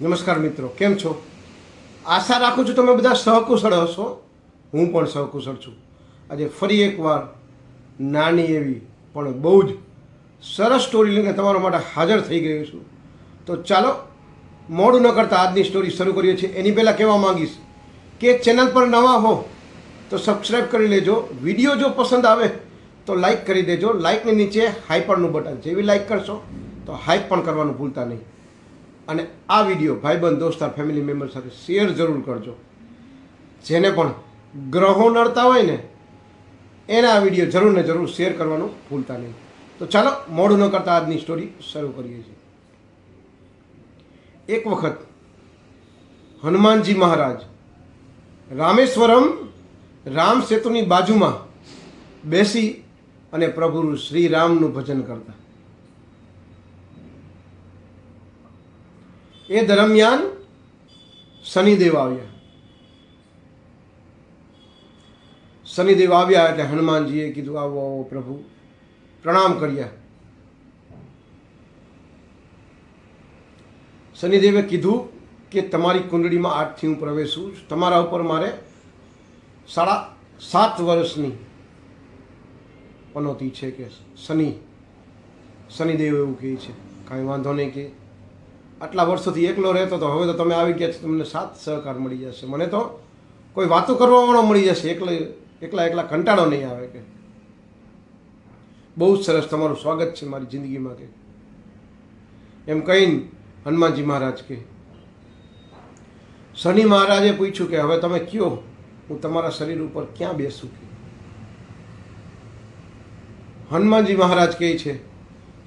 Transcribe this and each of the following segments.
નમસ્કાર મિત્રો, કેમ છો? આશા રાખું છું તમે બધા સહકુશળ હશો. હું પણ સહકુશળ છું. આજે ફરી એકવાર નાની એવી, પણ બહુ જ સરસ સ્ટોરી લઈને તમારા માટે હાજર થઈ ગયો છું. તો ચાલો, મોડું ન કરતાં આજની સ્ટોરી શરૂ કરીએ છીએ. એની પહેલાં કહેવા માંગીશ કે ચેનલ પર નવા હો, તો સબસ્ક્રાઈબ કરી લેજો. વીડિયો જો પસંદ આવે, તો લાઈક કરી દેજો. લાઈકની નીચે હાઈપરનું બટન જેવી લાઈક કરશો, તો હાઈપ પણ કરવાનું ભૂલતા નહીં. અને આ વીડિયો ભાઈબંધ દોસ્તાર ફેમિલી મેમ્બર સાથે શેર જરૂર કરજો. જેને પણ ગ્રહો નડતા હોય ને, એના આ વીડિયો જરૂર ને જરૂર શેર કરવાનું ભૂલતા નહીં. તો ચાલો, મોડું ન કરતા આજની સ્ટોરી શરૂ કરીએ છીએ. એક વખત હનુમાનજી મહારાજ રામેશ્વરમ રામ સેતુની બાજુમાં બેસી અને પ્રભુ શ્રી રામનું ભજન કરતા. એ દરમિયાન શનિદેવ આવ્યા. શનિદેવ આવ્યા એટલે હનુમાનજીએ કીધું, આવો આવો પ્રભુ. પ્રણામ કર્યા. શનિદેવે કીધું કે, તમારી કુંડળીમાં આઠથી હું પ્રવેશું. તમારા ઉપર મારે સાડા સાત વર્ષની પનોતી છે કે શનિ. શનિદેવ એવું કહે છે, કાંઈ વાંધો નહીં કે આટલા વર્ષોથી એકલો રહેતો હતો હવે તો તમે આવી ગયા તમને સાથ સહકાર મળી જશે. મને તો કોઈ વાતો કરવાવાળો મળી જશે, એકલે, એકલા એકલા કંટાળો નહીં આવે કે. બહુ જ સરસ તમારું સ્વાગત છે મારી જિંદગીમાં કે. એમ કહીને હનુમાનજી મહારાજ કે, શનિ મહારાજે પૂછ્યું કે, હવે તમે કયો? હું તમારા શરીર ઉપર ક્યાં બેસું કે? હનુમાનજી મહારાજ કહે છે,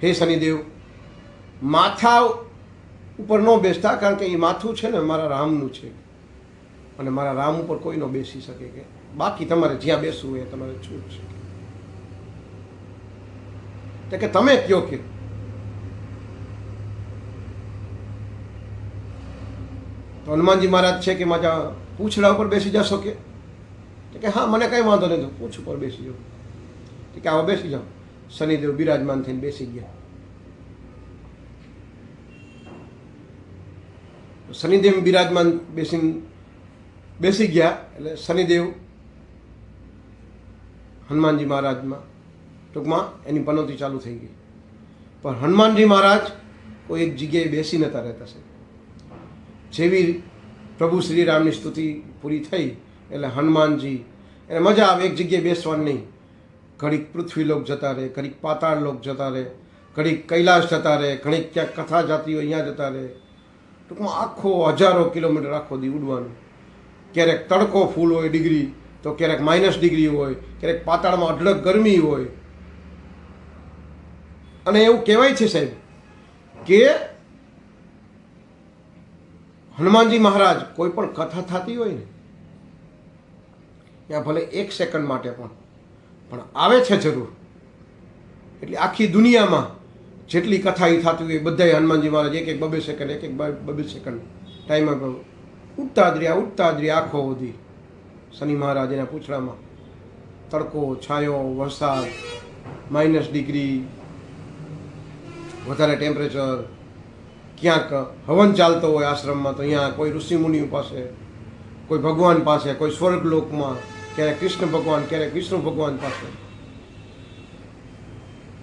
હે શનિદેવ, માથા ઉપર ન બેસતા, કારણ કે એ માથું છે ને, મારા રામનું છે. અને મારા રામ ઉપર કોઈ ન બેસી શકે કે બાકી તમારે જ્યાં બેસવું એ તમારે છૂટ છે. તો કે તમે કયો કે તો હનુમાનજી મહારાજ છે કે મારા પૂછડા ઉપર બેસી જશો કે? કે હા, મને કંઈ વાંધો નહીં પૂછ ઉપર બેસી જાઓ. કે આવો બેસી જાઓ. શનિદેવ બિરાજમાન થઈને બેસી ગયા. શનિદેવ બિરાજમાન બેસીને, બેસી ગયા એટલે શનિદેવ હનુમાનજી મહારાજમાં. ટૂંકમાં એની પનોતી ચાલુ થઈ ગઈ. પણ હનુમાનજી મહારાજ કોઈ એક જગ્યાએ બેસી નતા રહેતા છે જેવી પ્રભુ શ્રી રામની સ્તુતિ પૂરી થઈ એટલે હનુમાનજી, એને મજા આવે એક જગ્યાએ બેસવાની નહીં. ઘડીક પૃથ્વીલોક જતા રહે, ઘડીક પાતાળ લોક જતા રહે, ઘડીક કૈલાસ જતા રહે, ઘડીક ક્યાંક કથા જાતિઓ હોય અહીંયા જતા રહે. ટૂંકમાં આખો હજારો કિલોમીટર આખો દી ઉડવાનું. ક્યારેક તડકો ફૂલ હોય ડિગ્રી, તો ક્યારેક માઇનસ ડિગ્રી હોય, ક્યારેક પાતાળમાં અઢળક ગરમી હોય. અને એવું કહેવાય છે સાહેબ કે હનુમાનજી મહારાજ કોઈ પણ કથા થતી હોય ને, ત્યાં ભલે એક સેકન્ડ માટે પણ પણ આવે છે જરૂર. એટલે આખી દુનિયામાં જેટલી કથા એ થતી હોય બધાય હનુમાનજી મહારાજ એક એક બબે સેકન્ડ એક એક બબે સેકન્ડ ટાઈમ આપ્યો ઉઠતા જ રહ્યા, ઉઠતા જ રહ્યા આખો સુધી શનિ મહારાજ એના પૂછડામાં, તડકો, છાંયો, વરસાદ માઇનસ ડિગ્રી વધારે ટેમ્પરેચર ક્યાંક હવન ચાલતો હોય આશ્રમમાં, તો અહીંયા કોઈ ઋષિમુનિ પાસે, કોઈ ભગવાન પાસે, કોઈ સ્વર્ગલોકમાં ક્યારેક કૃષ્ણ ભગવાન, ક્યારેક વિષ્ણુ ભગવાન પાસે.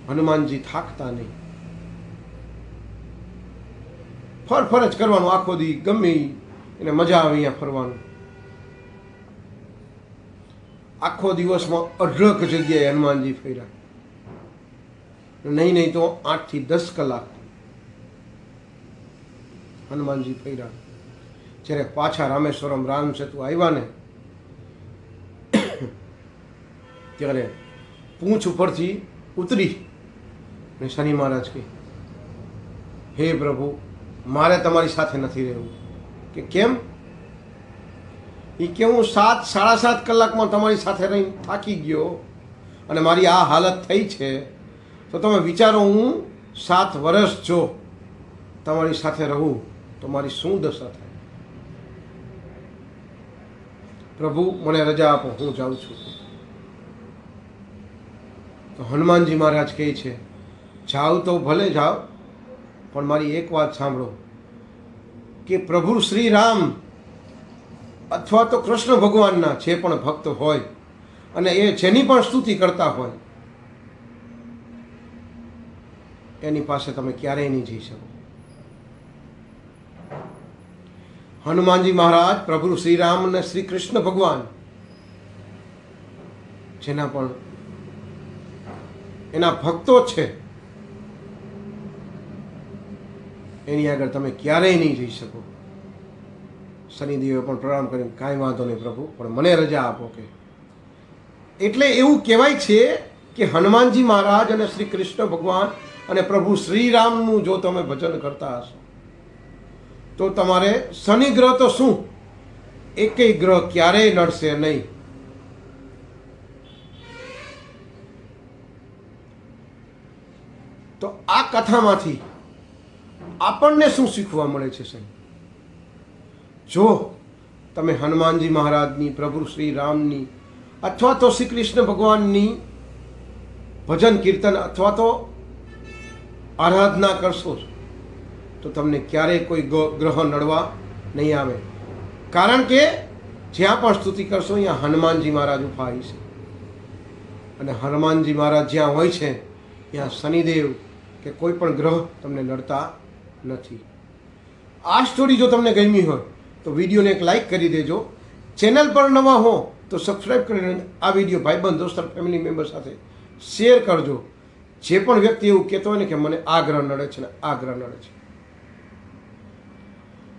હનુમાનજી થાકતા નહીં. ફર ફર જ કરવાનું, આખો દી ગમે એને મજા આવે અહીંયા ફરવાનું. આખો દિવસમાં અઢળક જગ્યાએ હનુમાનજી ફર્યા. નહીં નહીં તો આઠથી દસ કલાક હનુમાનજી ફર્યા. જ્યારે પાછા રામેશ્વરમ રામ સેતુ આવ્યા ને, ત્યારે પૂંછ ઉપરથી ઉતરી ને શનિ મહારાજ કહી, હે પ્રભુ મારે તમારી સાથે નથી રહેવું. કે કેમ? એ કે હું સાત, સાડા સાત કલાકમાં તમારી સાથે રહીને થાકી ગયો અને મારી આ હાલત થઈ છે, તો તમે વિચારો હું સાત વર્ષ જો તમારી સાથે રહું, તો મારી શું દશા થાય? પ્રભુ, મને રજા આપો, હું જાઉં છું. તો હનુમાનજી મહારાજ કહે છે, જાઓ તો ભલે જાઓ પણ મારી એક વાત સાંભળો. કે પ્રભુ શ્રી રામ અથવા તો કૃષ્ણ ભગવાનના જે પણ ભક્ત હોય અને એ જેની પણ સ્તુતિ કરતા હોય, એની પાસે તમે ક્યારેય નહીં જઈ શકો. હનુમાનજી મહારાજ, પ્રભુ શ્રી રામ અને શ્રી કૃષ્ણ ભગવાન જેના પણ એના ભક્તો છે એની આગળ તમે ક્યારેય નહીં જઈ શકો. શનિદેવે પણ પ્રણામ કરીને કાંઈ વાંધો નહીં પ્રભુ, પણ મને રજા આપો કે. એટલે એવું કહેવાય છે કે હનુમાનજી મહારાજ અને શ્રી કૃષ્ણ ભગવાન અને પ્રભુ શ્રીરામનું જો તમે ભજન કરતા હશો, તો તમારે શનિ ગ્રહ તો શું? એકેય ગ્રહ ક્યારેય નડશે નહીં. તો આ કથામાંથી આપણને શું શીખવા મળે છે, સાહેબ? જો તમે હનુમાનજી મહારાજની, પ્રભુ શ્રી રામની, અથવા તો શ્રી કૃષ્ણ ભગવાનની ભજન, કીર્તન, અથવા તો આરાધના કરશો તો તમને ક્યારેય કોઈ ગ્રહ નડવા નહીં આવે. કારણ કે જ્યાં પણ સ્તુતિ કરશો ત્યાં હનુમાનજી મહારાજ ઊભા છે. અને હનુમાનજી મહારાજ જ્યાં હોય છે, ત્યાં શનિદેવ કે કોઈ પણ ગ્રહ તમને નડતા નથી. આ સ્ટોરી જો તમને ગમી હોય, તો વિડીયોને એક લાઈક કરી દેજો. ચેનલ પર નવા હો, તો સબસ્ક્રાઈબ કરીને આ વીડિયો ભાઈબંધ, દોસ્તર ફેમિલી મેમ્બર સાથે શેર કરજો. જે પણ વ્યક્તિ એવું કહેતો હોય ને કે મને આ ગ્રહ નડે છે ને આ ગ્રહ નડે છે.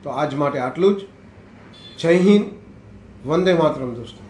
તો આજ માટે આટલું જ. જય હિન્દ. વંદે માતરમ, દોસ્તો.